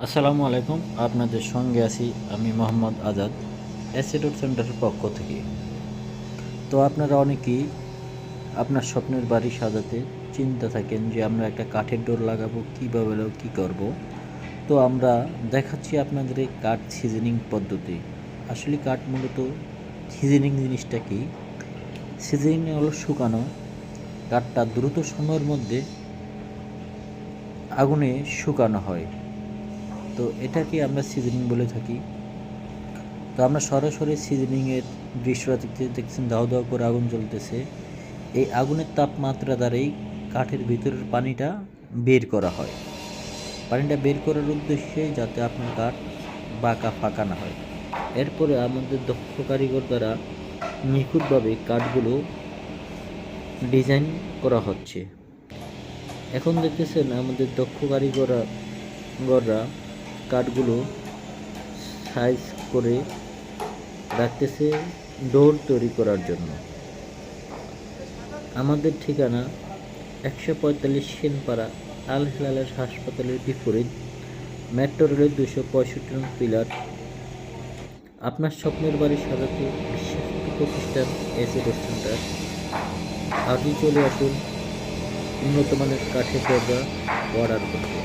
আসসালামু আলাইকুম, আপনাদের সঙ্গে আছি আমি মোহাম্মদ আজাদ, অ্যাসিডোর সেন্টারের পক্ষ থেকে। তো আপনারা অনেকেই আপনার স্বপ্নের বাড়ি সাজাতে চিন্তা থাকেন যে আমরা একটা কাঠের ডোর লাগাবো, কীভাবে কী করব? তো আমরা দেখাচ্ছি আপনাদের এই কাঠ সিজনিং পদ্ধতি। আসলে কাঠ মূলত সিজনিং জিনিসটা কি? সিজনিং হলো শুকানো কাঠটা দ্রুত সময়ের মধ্যে আগুনে শুকানো হয়। তো এটাকে আমরা সিজনিং বলে থাকি? তো আমরা সরাসরি সিজনিংয়ের দৃশ্যটা দেখতে দেখছেন দাও দাও করে আগুন জ্বলতেছে। এই আগুনের তাপমাত্রা দ্বারাই কাঠের ভিতরের পানিটা বের করা হয়। পানিটা বের করার উদ্দেশ্যে যাতে আপনার কাঠ বাঁকা ফাঁকা না হয়। এরপরে আমাদের দক্ষ কারিগর দ্বারা নিখুঁতভাবে কাঠগুলো ডিজাইন করা হচ্ছে। এখন দেখতেছেন আমাদের দক্ষ কারিগররা গররা কাঠগুলো সাইজ করে রাখতেছে ডোর তৈরি করার জন্য। আমাদের ঠিকানা একশো পঁয়তাল্লিশ সেনপাড়া আল হিলালের হাসপাতালের বিপরীত, মেট্রো রেলের দুশো পঁয়ষট্টি নং পিলার। আপনার স্বপ্নের বাড়ি সাজাতে বিশ্বস্ত প্রতিষ্ঠান এসি সেন্টার। আজই চলে আসুন উন্নত মানের কাঠের দরজা অর্ডার করতে।